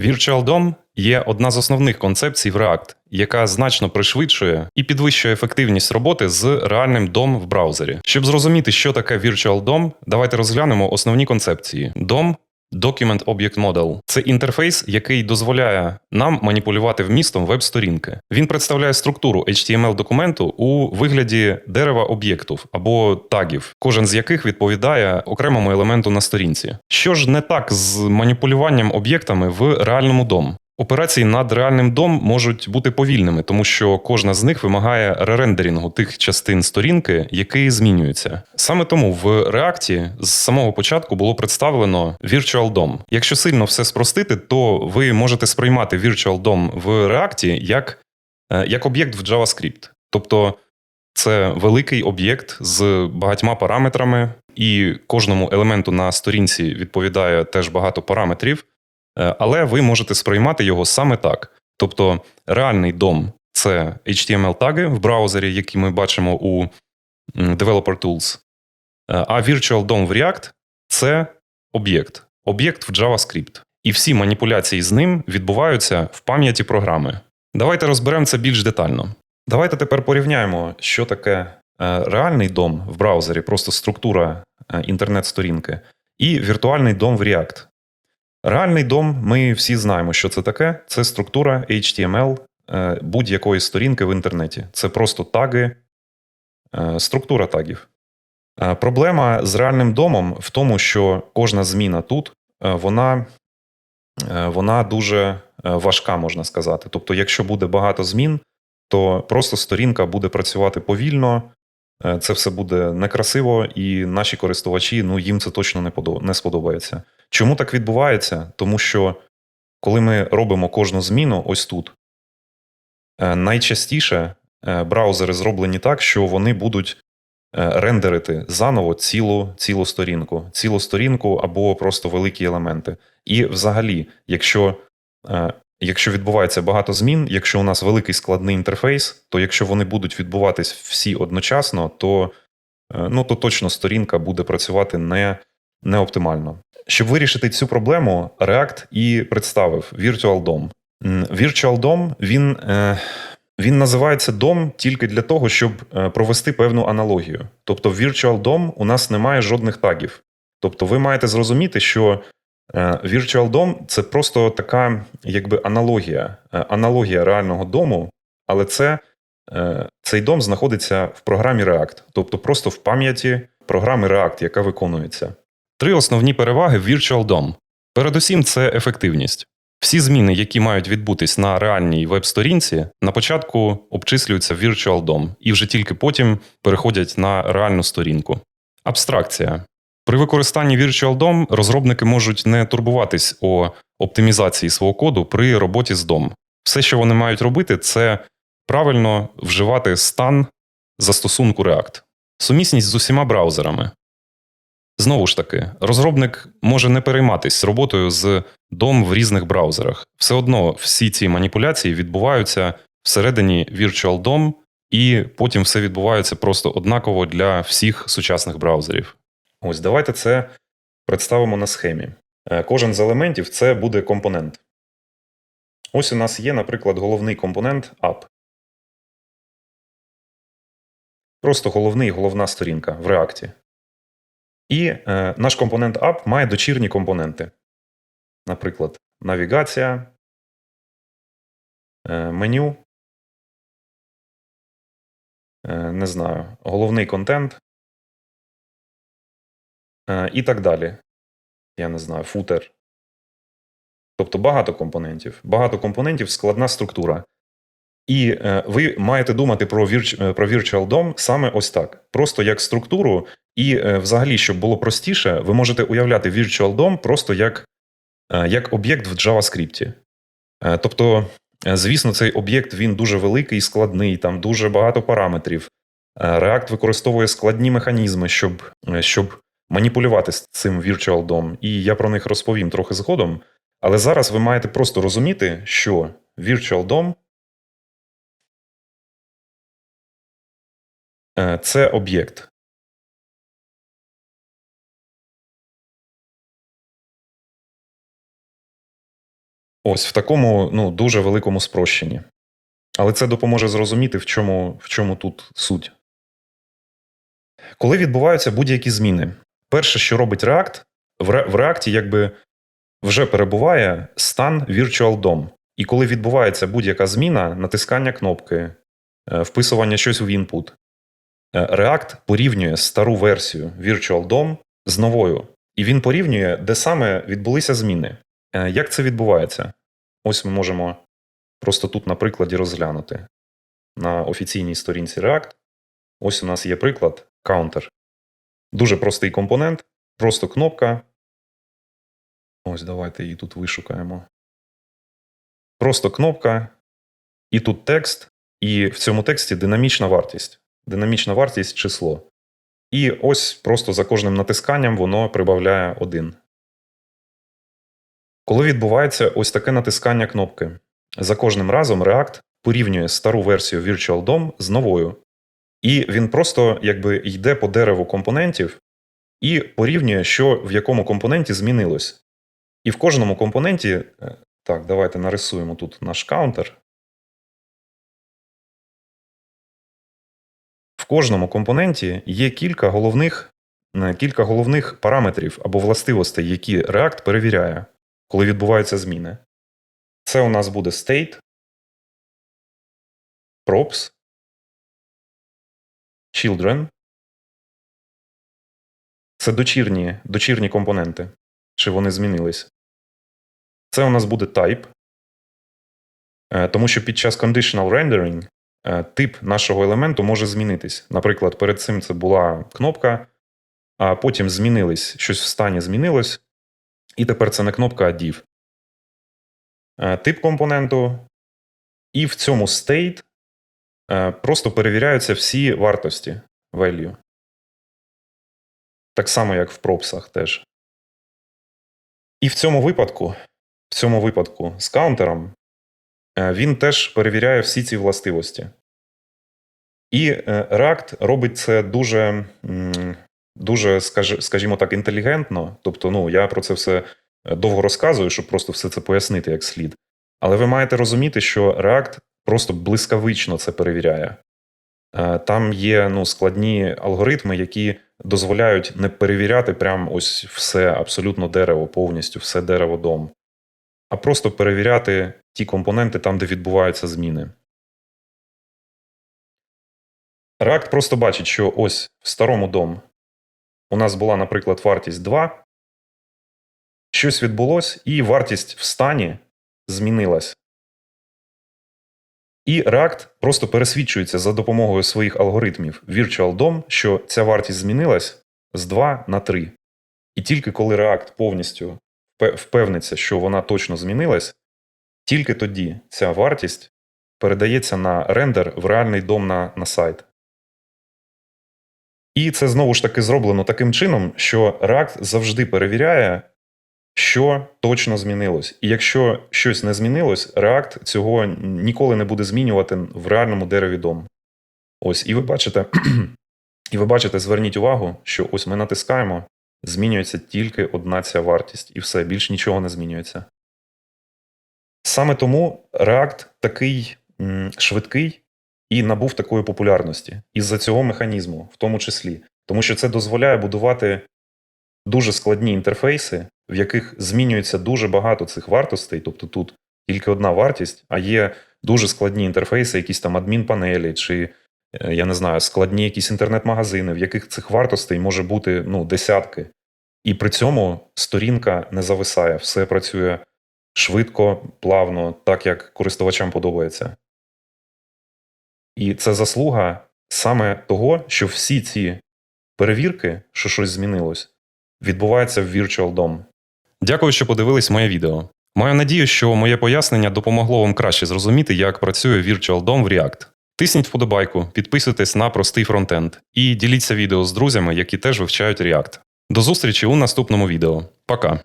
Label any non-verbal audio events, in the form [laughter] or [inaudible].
Virtual DOM є одна з основних концепцій в React, яка значно пришвидшує і підвищує ефективність роботи з реальним DOM в браузері. Щоб зрозуміти, що таке Virtual DOM, давайте розглянемо основні концепції. DOM Document Object Model – це інтерфейс, який дозволяє нам маніпулювати вмістом веб-сторінки. Він представляє структуру HTML-документу у вигляді дерева об'єктів або тагів, кожен з яких відповідає окремому елементу на сторінці. Що ж не так з маніпулюванням об'єктами в реальному DOM? Операції над реальним DOM можуть бути повільними, тому що кожна з них вимагає ререндерінгу тих частин сторінки, які змінюються. Саме тому в React з самого початку було представлено Virtual DOM. Якщо сильно все спростити, то ви можете сприймати Virtual DOM в React як, е, як об'єкт в JavaScript. Тобто це великий об'єкт з багатьма параметрами, і кожному елементу на сторінці відповідає теж багато параметрів. Е, Але ви можете сприймати його саме так. Тобто, реальний DOM – це HTML-таги в браузері, які ми бачимо у Developer Tools. Е, А Virtual DOM в React це об'єкт, об'єкт в JavaScript. І всі маніпуляції з ним відбуваються в пам'яті програми. Давайте розберемо це більш детально. Давайте тепер порівняємо, що таке е, реальний DOM в браузері, просто структура інтернет-сторінки, і віртуальний DOM в React. Реальний DOM, ми всі знаємо, що це таке. Це структура HTML е, будь-якої сторінки в інтернеті. Це просто таги, е, структура тагів. Е, Проблема з реальним домом в тому, що кожна зміна тут вона, вона дуже важка, можна сказати. Тобто, якщо буде багато змін, то просто сторінка буде працювати повільно, це все буде некрасиво, і наші користувачі ну, їм це точно не сподобається. Чому так відбувається? Тому що коли ми робимо кожну зміну ось тут, е, найчастіше е, браузери зроблені так, що вони будуть е, рендерити заново цілу, цілу сторінку, цілу сторінку або просто великі елементи. І взагалі, якщо, якщо відбувається багато змін, якщо у нас великий складний інтерфейс, то якщо вони будуть відбуватись всі одночасно, то, ну, то точно сторінка буде працювати не, не оптимально. Щоб вирішити цю проблему, React і представив Virtual DOM. Virtual DOM він, е, він називається DOM тільки для того, щоб е, провести певну аналогію. Тобто, в Virtual DOM у нас немає жодних тагів. Тобто, ви маєте зрозуміти, що е, Virtual DOM – це просто така якби аналогія, аналогія реального дому, але це, цей дом знаходиться в програмі React, тобто просто в пам'яті програми React, яка виконується. Три основні переваги Virtual DOM. Передусім, це ефективність. Всі зміни, які мають відбутись на реальній веб-сторінці, на початку обчислюються в Virtual DOM і вже тільки потім переходять на реальну сторінку. Абстракція. При використанні Virtual DOM розробники можуть не турбуватись о оптимізації свого коду при роботі з DOM. Все, що вони мають робити, це правильно вживати стан застосунку React. Сумісність з усіма браузерами. Знову ж таки, розробник може не перейматись роботою з DOM в різних браузерах. Все одно всі ці маніпуляції відбуваються всередині Virtual DOM, і потім все відбувається просто однаково для всіх сучасних браузерів. Ось давайте це представимо на схемі. Е, Кожен з елементів це буде компонент. Ось у нас є, наприклад, головний компонент App. Просто головний головна сторінка в React. І е, наш компонент App має дочірні компоненти. Наприклад, навігація, е, меню, е, не знаю, головний контент е, і так далі. Я не знаю, футер. Тобто багато компонентів. Багато компонентів, складна структура. І е, ви маєте думати про, Virtu- е, про Virtual DOM саме ось так. Просто як структуру, і е, взагалі, щоб було простіше, ви можете уявляти Virtual DOM просто як, як об'єкт в JavaScript. Тобто, звісно, цей об'єкт він дуже великий складний, там дуже багато параметрів. React використовує складні механізми, щоб, щоб маніпулювати з цим Virtual DOM, і я про них розповім трохи згодом. Але зараз ви маєте просто розуміти, що Virtual DOM це об'єкт. Ось в такому ну, дуже великому спрощенні. Але це допоможе зрозуміти, в чому, в чому тут суть. Коли відбуваються будь-які зміни, перше, що робить React, в, React якби вже перебуває стан Virtual DOM. І коли відбувається будь-яка зміна, натискання кнопки, е, вписування щось в інпут, е, React порівнює стару версію Virtual DOM з новою. І він порівнює, де саме відбулися зміни. Е, Як це відбувається? Ось ми можемо просто тут на прикладі розглянути. На офіційній сторінці React. Ось у нас є приклад counter. Дуже простий компонент, просто кнопка. Ось давайте її тут вишукаємо. Просто кнопка, і тут текст, і в цьому тексті динамічна вартість. Динамічна вартість число. І ось просто за кожним натисканням воно прибавляє 1. Коли відбувається ось таке натискання кнопки, за кожним разом React порівнює стару версію Virtual DOM з новою. І він просто якби йде по дереву компонентів і порівнює, що в якому компоненті змінилось. І в кожному компоненті. е, Так, давайте нарисуємо тут наш каунтер. Кожному компоненті є кілька головних, е, кілька головних параметрів або властивостей, які React перевіряє, коли відбуваються зміни. Це у нас буде state, props, children. Це дочірні, дочірні компоненти. Чи вони змінились? Це у нас буде type. Е, Тому що під час conditional rendering тип нашого елементу може змінитись. Наприклад, перед цим це була кнопка, а потім змінились, щось в стані змінилось, і тепер це не кнопка, а div. Е, Тип компоненту. І в цьому state е, просто перевіряються всі вартості value. Так само, як в пропсах теж. І в цьому випадку, в цьому випадку з каунтером, е, він теж перевіряє всі ці властивості. І е, React робить це дуже, дуже скажімо так, інтелігентно. Тобто, ну, я про це все е, довго розказую, щоб просто все це пояснити як слід. Але ви маєте розуміти, що React просто блискавично це перевіряє. Е, Там є ну, складні алгоритми, які дозволяють не перевіряти прям ось все абсолютно дерево, повністю все дерево дом, а просто перевіряти ті компоненти там, де відбуваються зміни. React просто бачить, що ось в старому дом у нас була, наприклад, вартість 2, щось відбулось, і вартість в стані змінилась. І React просто пересвідчується за допомогою своїх алгоритмів Virtual DOM, що ця вартість змінилась з 2 на 3. І тільки коли React повністю впевниться, що вона точно змінилась, тільки тоді ця вартість передається на рендер в реальний дом на, на сайт. І це знову ж таки зроблено таким чином, що React завжди перевіряє, що точно змінилось. І якщо щось не змінилось, React цього ніколи не буде змінювати в реальному дереві дом. Ось, і ви бачите, [clears throat] і ви бачите, зверніть увагу, що ось ми натискаємо, змінюється тільки одна ця вартість, і все, більш нічого не змінюється. Саме тому React такий м, швидкий і набув такої популярності із-за цього механізму, в тому числі. Тому що це дозволяє будувати дуже складні інтерфейси, в яких змінюється дуже багато цих вартостей, тобто тут тільки одна вартість, а є дуже складні інтерфейси, якісь там адмінпанелі, чи я не знаю, складні якісь інтернет-магазини, в яких цих вартостей може бути ну, десятки. І при цьому сторінка не зависає, все працює швидко, плавно, так як користувачам подобається. І це заслуга саме того, що всі ці перевірки, що щось змінилось, відбуваються в Virtual DOM. Дякую, що подивились моє відео. Маю надію, що моє пояснення допомогло вам краще зрозуміти, як працює Virtual DOM в React. Тисніть вподобайку, підписуйтесь на простий фронтенд і діліться відео з друзями, які теж вивчають React. До зустрічі у наступному відео. Пока!